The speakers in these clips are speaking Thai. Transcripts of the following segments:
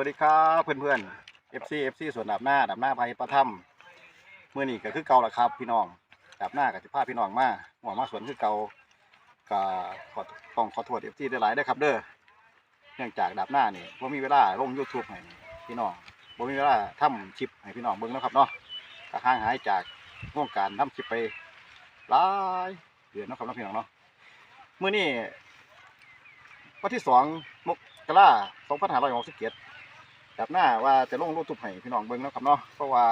วัสดีครับเพื่อนๆ FC FC ส่วนดับหน้าดับหน้าภัยประทัมเมื่อนี้ก็คือเก่าละครับ พี่น้องดับหน้ากับสิพาพี่น้องมาหัวมาสวนคือเก่าก็ขอต้องขอโทษ FC ได้หลายเด้ครับเด้อเนื่องจากดับหน้านี่บ่ามีเวลาลง YouTube ให้พี่น้องบ่มีเวลาทำคลิปให้พี่น้องเบิ่งนะครับเนาะก็ห่างหายจากวงการทำคลิปไปหลายเดือนนะครับพี่น้องเนาะเมื้อนี้วันที่สองมกราคม2567แบ บหน้าว่าจะลงรูปทุบให้พี่น้องเบิ้งเนาะครับเนาะเพราะว่า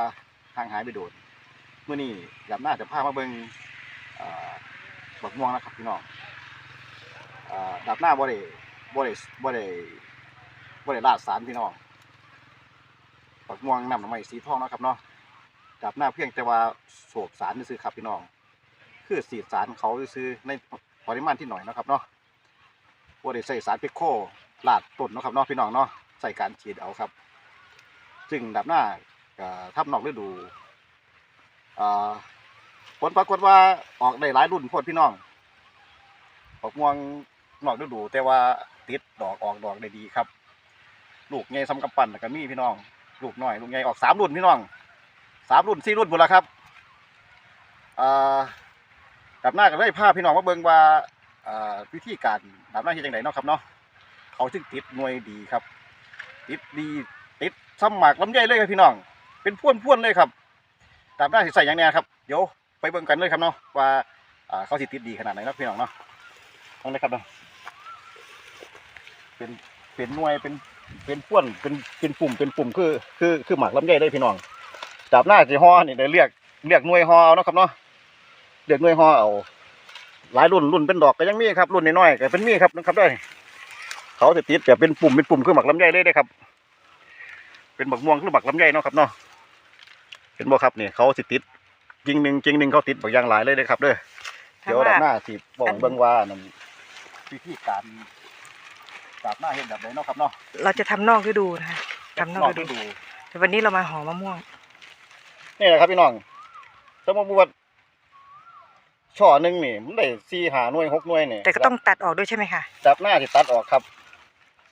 ทางหายไปโดนเมื่อนี้แบบหน้าจะพามาเบิ้งบักม่วงนะครับพี่น้องดับหน้าบ่ได้บ่ได้บ่ได้บ่ได้ลาดสารพี่น้องบักม่วงนำมาใหม่สีทองนะครับเนาะดับหน้าเพียงแต่ว่าโศกสารซื้อครับพี่น้อง คือสีสารเขาซื้อในปริมาณที่หน่อยนะครับเนาะบ่ได้ใส่สารเพคโคลาดต้นนะครับเนาะพี่น้องเนาะ ใส่การฉีดเอาครับ จึงดับหน้าทับนอกฤดูผลปรากฏว่าออกได้หลายรุ่นพดพี่น้องออกม่วงนอกฤดู แต่ว่าติดดอกออกดอกได้ดีครับ ลูกใหญ่ซ้ำกำปั้นก็มีพี่น้อง ลูกน้อยลูกใหญ่ออกสามรุ่นพี่น้องสามรุ่นสี่รุ่นหมดแล้วครับดับหน้าก็ได้พาพพี่น้องมาเบิ่งว่าอ่าวิธีการดับหน้าเฮ็ดจังไดเนาะครับเนาะเขาจึงติดหน่วยดีครับ ติดดีติดสมัครลำไยเลยครับพี่น้อง เป็นพ่วนพ่วนเลยครับตามหน้าใส่อย่างเนี้ครับเดี๋ยวไปเบิ่งกันเลยครับเนาะว่าอ่าเขาสิติดดีขนาดไหนนะพี่น้องเนาะต้องเลยครับเนาะเป็นเป็นหน่วยเป็นเป็นพ่วนเป็นเป็นปุ่มเป็นปุ่มคือคือคือหมากลำไยเลยพี่น้องจับหน้าสิห่อนี่ได้เรียกเรียกหน่วยห่อเอาเนาะครับเนาะเรียกหน่วยห่อเอาหลายรุ่นรุ่นเป็นดอกก็ยังมีครับรุ่นน้อยๆก็เป็นมีครับนะครับได้ เขาจะติดแบบเป็นปุ่มเป็นปุ่มคือหมักลำไยเลยเด้อครับ เป็นหมักม่วงคือหมักลำไยเนาะครับเนาะเห็นบ่ครับเนี่ยเขาสิติดจริงหนึ่งจริงหนึ่งเขาติดบักอยางหลายเลยเด้อครับเด้อเดี๋ยวดับหน้าสิบอกเบิ่งว่านั่นวิธีการดับหน้าเห็นแบบไหนเนาะครับเนาะเราจะทำนอกฤดูนะคะทำนอกฤดูดูแต่วันนี้เรามาห่อมะม่วงนี่แหละครับพี่น้องสมมติว่าช่อหนึ่งนี่มันได้สี่หาหน่วยหกหน่วยนี่แต่ก็ต้องตัดออกด้วยใช่ไหมคะจับหน้าสิตัดออกครับ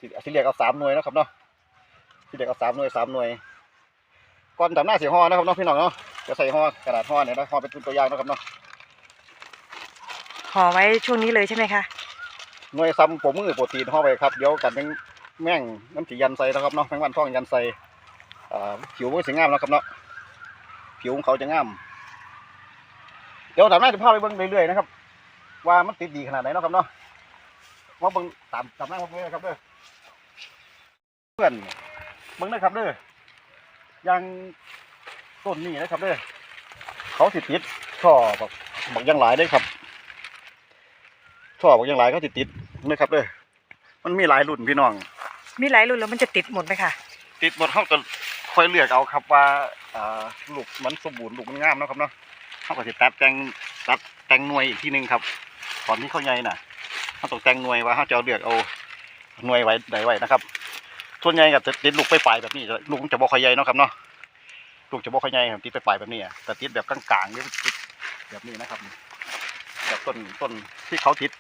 สิสิเรียกเอาสามหน่วยเนาะครับเนาะสิเรียกเอาสามหน่วยสามหน่วยก่อนจับหน้าสีห่อนะครับเนาะพี่น้องเนาะจะใส่ห่อกระดาษห่อเนี่ยนะห่อเป็นตัวอย่างเนาะครับเนาะห่อไว้ช่วงนี้เลยใช่ไหมคะหน่วยซ้ำผมมือโปรตีนห่อไปครับเดี๋ยวกันเป็นแม่งน้ำสียันใส่นะครับเนาะแมงวันท่องยันใส่อ่าผิวมันสีงามแล้วครับเนาะผิวของเขาจะงามเดี๋ยวจับหน้าจะพาไปเบิ่งเรื่อยๆนะครับ ว่ามันติดดีขนาดไหนเนาะครับเนาะว่าเบิ่งตามจับหน้าผมเลยนะครับเด้อ เพื่อนเบิ่งนะครับเด้อยังต้นนี้นะครับเด้อเขาสิติดช่อบักบักอยังหลายได้อครับช่อบักอยังหลายเขาสิติดนะครับเด้อมันมีหลายรุ่นพี่น้อง มีหลายรุ่นแล้วมันจะติดหมดไหมคะติดหมดเขาก็ค่อยเลือกเอาครับว่าอ่าลูกมันสมบูรณ์ลูกมันงามเนาะครับเนาะเขาก็จะตัดแต่งตัดแต่งหน่วยอีกทีหนึงครับตอนที่เขาใหญ่น่ะเขาต้องแต่งหน่วยว่าเขาจะเอาเลือกเอาหน่วยไว้ใดไว้นะครับ ส่วนใหญ่ก็จะติดลูกไปปลายๆแบบนี้จะลูกมันจะบ่ค่อยใหญ่เนาะครับเนาะลูกจะบ่ค่อยใหญ่ครับติดไปปลายๆแบบนี้อะแต่ติดแบบกลางๆนี่ติดแบบนี้นะครับแบบต้นต้นที่เขาติด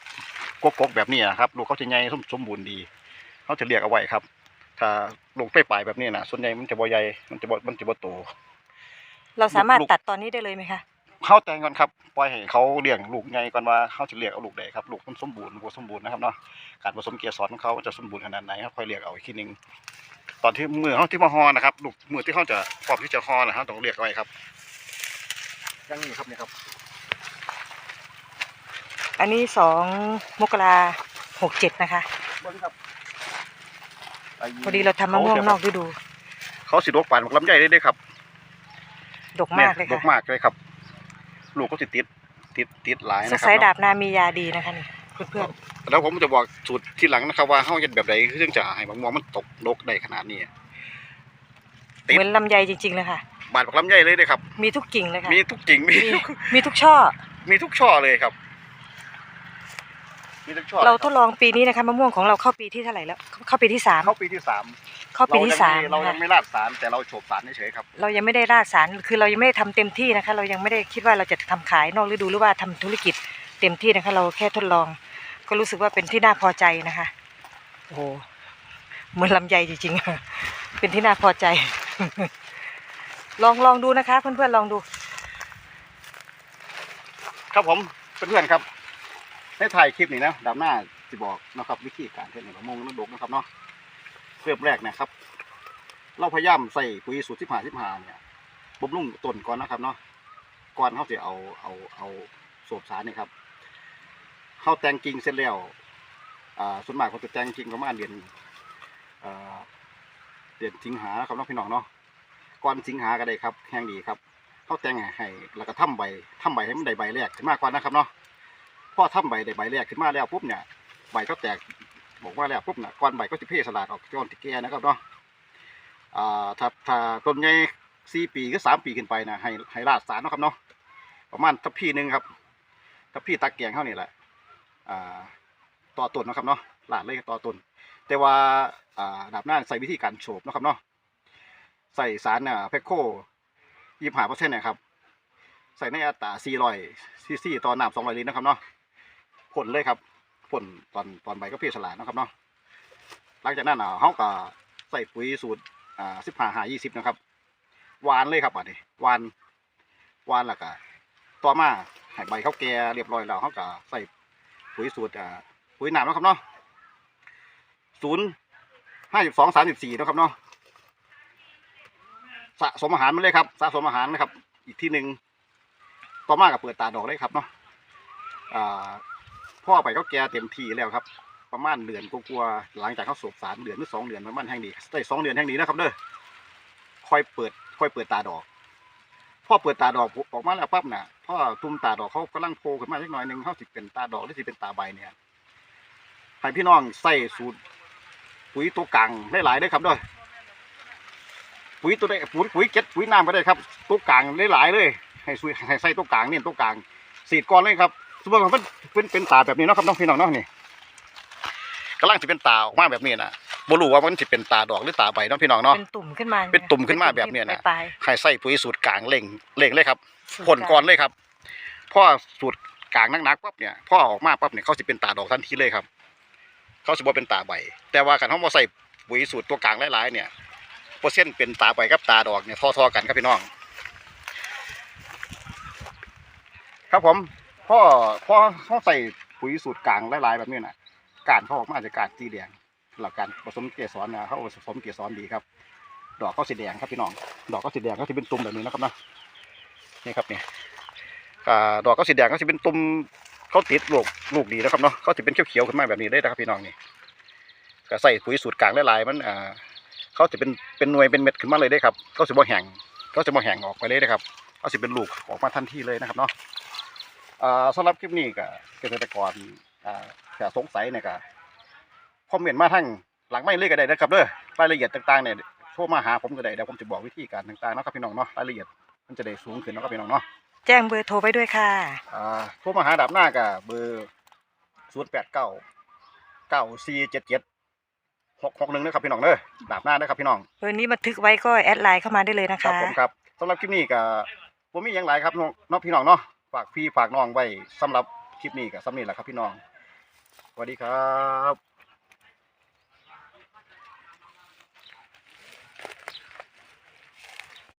กกๆแบบนี้อะครับลูกเขาจะใหญ่สมบูรณ์ดีเขาจะเรียกเอาไว้ครับ ถ้าลงไปปลายแบบนี้นะส่วนใหญ่มันจะบ่ใหญ่มันจะบ่มันจะบ่โตเราสามารถลูกตัดตอนนี้ได้เลยไหมคะ เข้าแต่งก่อนครับปล่อยให้เขาเลี้ยงลูกใหญ่ก่อนว่าเขาจะเลี้ยงเอาลูกใดครับลูกมันสมบูรณ์บ่สมบูรณ์นะครับเนาะการผสมเกสรของเขาจะสมบูรณ์ขนาดไหนครับค่อยเลี้ยงเอาอีกทีหนึงตอนที่มือเขาที่มาฮอนะครับลูกมือที่เขาจะพร้อมที่จะฮอนะฮะต้องเรียกเอาไว้ครับอย่างนี้ครับนี่ครับ อันนี้สองมกราหกเจ็ดนะคะเบิ่งครับไพอดีเราทำมะม่วงนอกฤดู เขาสิดกปานบักลำไยได้เด้ครับ ดกมากเลยดค่ะกมากเลยครับ ลูกก็สิติดติดติดหลายสนะกครัสายบดาบนามียาดีนะคะนี่เพื่อนแล้วผมจะบอกสูตรที่หลังนะครับว่าเฮาเฮ็ดแบบใดซึ่งจะให้มะม่วงมันตกดกได้ขนาดนี้ ๆติด เหมือนลำไยจริงๆเลยค่ะ บาดบักลำไยเลยเด้ครับ มีทุกกิ่งเลยค่ะมีทุกกิ่งมีมีมีทุกช่อ มีทุกช่อเลยครับ มีทุกช่อเราทดลองปีนี้นะคะมะม่วงของเราเข้าปีที่เท่าไหร่แล้ว เข้าปีที่สาม เข้าปีที่สาม เข้าปีที่สามเรานะยัคะงไม่ลาดสารแต่เราโฉบสารเฉยๆครับ เรายังไม่ได้ราดสารคือเรายังไม่ได้ทำเต็มที่นะคะ เรายังไม่ได้คิดว่าเราจะทำขายนอกฤดูหรือว่าทำธุรกิจเต็มที่นะคะ เราแค่ทดลอง ก็รู้สึกว่าเป็นที่น่าพอใจนะคะโอ้โหเหมือนลำไยจริงๆเป็นที่น่าพอใจ ลองลองดูนะคะ เพื่อนๆลองดู ครับผมเพื่อนๆครับในถ่ายคลิปนี้นะดำหน้าจะบอกนะครับวิธีการเทคนิคของมงน้ำดกนะครับเนาะ เริ่มแรกนะครับ เราพยายามใส่ปุ๋ยสูตรที่ผ่าที่ผ่าเนี่ยบำรุงต้นก่อนนะครับเนาะก่อนเขาจะเอาเอาเอาโสบสารนี่ครับเขาแตงกิ่งเสร็จแล้วอ่าส่วนมากเขาจะแตงกิ่งประมาณเดือนเอ่อเดือนสิงหาครับน้องพี่น้องเนาะก่อนสิงหาก็ได้ครับแห้งดีครับเขาแต่งให้แล้วก็ทำใบทำใบให้มันได้ใบแรกขึ้นมากกว่านะครับเนาะพอทำใบได้ใบแรกขึ้นมาแล้วปุ๊บเนี่ยใบเขาแตก บอกว่าแล้วปุ๊บนี่ยก้อนใบก็จะเพสลาดออกก้อนติแก่นะครับเนาะอ่าถ้าถ้าต้นใหญ่สี่ปีก็สามปีขึ้นไปนะให้ให้ราดสารเนาะครับเนาะประมาณทัพพี่หนึ่งครับทัพพี่ตาแกงเขานี่แหละอ่าต่อต้นนะครับเนาะลาดเลยต่อต้นแต่ว่าอ่าดับหน้าใส่วิธีการโฉบนะครับเนาะใส่สารอ่าเพคโคยี่ห้าเปอร์เซ็นต์นะครับใส่ในอัตรา400ซีซีต่อน้ำ200ลิตรนะครับเนาะผลเลยครับ ผลตอนตอนใบก็เพียฉลาดนะครับเนาะหลังจากนั้นอะเขาก็ใส่ปุ๋ยสูตรอ่า15หา20นะครับหวานเลยครับอันนี้หวานหวานแล้วก็ต่อมาให้ใบเขาแก่เรียบร้อยแล้วเขาก็ใส่ปุ๋ยสูตรอ่าปุ๋ยหน้ำนะครับเนาะศูนย์ห้าสิบสองสามสิบสี่นะครับเนาะสะสมอาหารมาเลยครับ สะสมอาหารนะครับ อีกที่หนึ่งต่อมากับเปิดตาดอกเลยครับเนาะอ่า พ่อไปก็แก่เต็มทีแล้วครับ ประมาณเดือนกลัวๆหลังจากเขาสูบสารเดือนหรือสองเดือนประมาณแห่งนี้ได้สองเดือนแห่งนี้นะครับเด้อค่อยเปิดค่อยเปิดตาดอกพ่อเปิดตาดอกออกมาแล้วปั๊บน่ะพ่อตุ้มตาดอกเขากำลังโผล่ขึ้นมาเล็กน้อยหนึ่งเขาสิเป็นตาดอกหรือสิเป็นตาใบเนี่ยให้พี่น้องใส่สูตรปุ๋ยตัวกลางหลายๆเด้อครับด้อปุ๋ยตัวได้ปุ๋ยปุ๋ยเก็ดปุ๋ยน้ำก็ได้ครับตัวกลางหลายๆเลย ให้ซุยให้ใส่ตัวกลางเนี่ยตัวกลางสีดก่อนเลยครับสมมติว่ามัน เป็นเป็นตาแบบนี้เนาะครับน้องพี่น้องเนาะนี่กำลังจะเป็นตาออกมาแบบนี้นะบ่รู้ว่ามันจะเป็นตาดอกหรือตาใบเนาะพี่น้องเนาะเป็นตุ่มขึ้นมาเป็นตุ่มขึ้นมาแบบเนี้ยนะปลายให้ใส่ปุ๋ยสูตรกลางเล่งเล่งเลยครับๆสูตรผลก่อนเลยครับพ่อสูตรกลางนักๆปั๊บเนี่ยพ่อออกมาปั๊บเนี่ยเขาจะเป็นตาดอกทันทีเลยครับ เขาจะบ่เป็นตาใบ แต่ว่าการเขามาใส่ปุ๋ยสูตรตัวกลางหลายๆเนี่ยเปอร์เซ็นต์เป็นตาใบกับตาดอกเนี่ยทอๆกันครับพี่น้อง ครับผม พ่อพ่อเขาใส่ปุ๋ยสูตรกลางหลายๆแบบนี้นะการเขาออกมาจะการสีแดงหลักการผสมเกสรนะเขาผสมเกสรดีครับ ดอกก็สีแดงครับพี่น้อง ดอกก็สีแดงก็จะเป็นตุ่มแบบนี้นะครับนะนี่ครับเนี่ยดอกก็สีแดงก็จะเป็นตุ่มเขาติดลูกลูกดีนะครับเนาะเขาจะเป็นเขียวๆขึ้นมาแบบนี้ได้นะครับพี่น้องนี่ก็ใส่ปุ๋ยสูตรกลางหลายๆมันอ่าเขาจะเป็นเป็นหน่วยเป็นเม็ดขึ้นมาเลยได้ครับเขาจะบ่แห้งเขาจะบ่แห้งออกไปเลยนะครับเขาจะเป็นลูกออกมาทันทีเลยนะครับเนาะ สำหรับคลิปนี้ก็เกษตรกรอ่าถ้าสงสัยเนี่ยก็คอมเมนต์มาทั้งหลังไม่เลยก็ได้นะครับเด้อรายละเอียดต่างๆเนี่ยโทรมาหาผมก็ได้เดี๋ยวผมจะบอกวิธีการต่างๆเนาะครับพี่น้องเนาะรายละเอียดมันจะได้สูงขึ้นเนาะครับพี่น้องเนาะแจ้งเบอร์โทรไปด้วยค่ะอ่าโทรมาหาดับหน้ากับเบอร์ศูนย์แปดเก้าเก้าสี่เจ็ดเจ็ดหกหกหนึ่งนะครับพี่น้องเด้อดับหน้าเด้อครับพี่น้องเบอร์นี้บันทึกไว้ก็แอดไลน์เข้ามาได้เลยนะครัคะบผมครับสำหรับคลิปนี้ก็ผมมีอย่างไรครับน้องน้องพี่น้องเนาะ ฝากพี่ฝากน้องไว้สำหรับคลิปนี้กับสำนี้แหละครับพี่น้องสวัสดีครับ